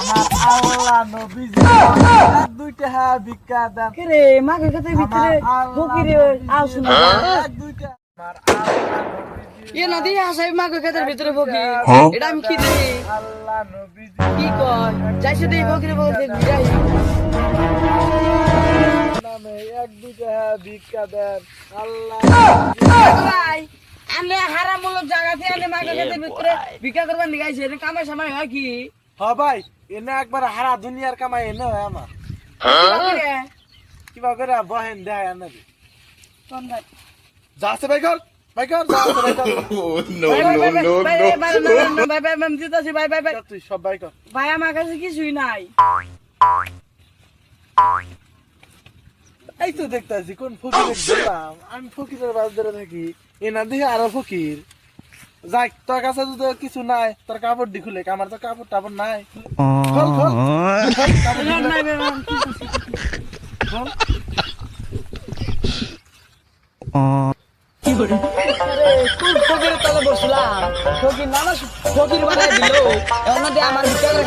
আমার আল্লাহ নবীজি এক দুইটা হ্যাঁ ভিক্ষা দেন। কে রে মাকে কাছে ভিতরে ফকিরে আস না এক দুইটা। আমার আল্লাহ নবীজি এ নদী হাসাই মাকে কাছে ভিতরে ফকির। এটা আমি কি দেই আল্লাহ নবীজি কি কয়? যাইছে দেই ফকিরে ফকিরে বিরাই নামে এক দুইটা হ্যাঁ ভিক্ষা দেন। আল্লাহ ভাই আমি হারামূলক জায়গাতে আনে মাকে কাছে ভিতরে ভিক্ষা করবার নিগাইছে এটা কামাই সামাই হয় কি? হ ভাই এনে একবার হারা দুনিয়ার কামাই এনে হয় আমার কিবা করে বহেন দেয় এনে যাচ্ছে ভাই? ঘর তুই সব ভাই কর আমার কাছে কিছুই নাই। কোন আমি ফকিরের বাস ধরে থাকি এনা দেখে আরও ফকির যাক তোর কাছে যদি কিছু নাই তোর কাপড় দি খুলে আমার তো কাপড় টাপড় নাই। খোল খোল। আমার ভিতরে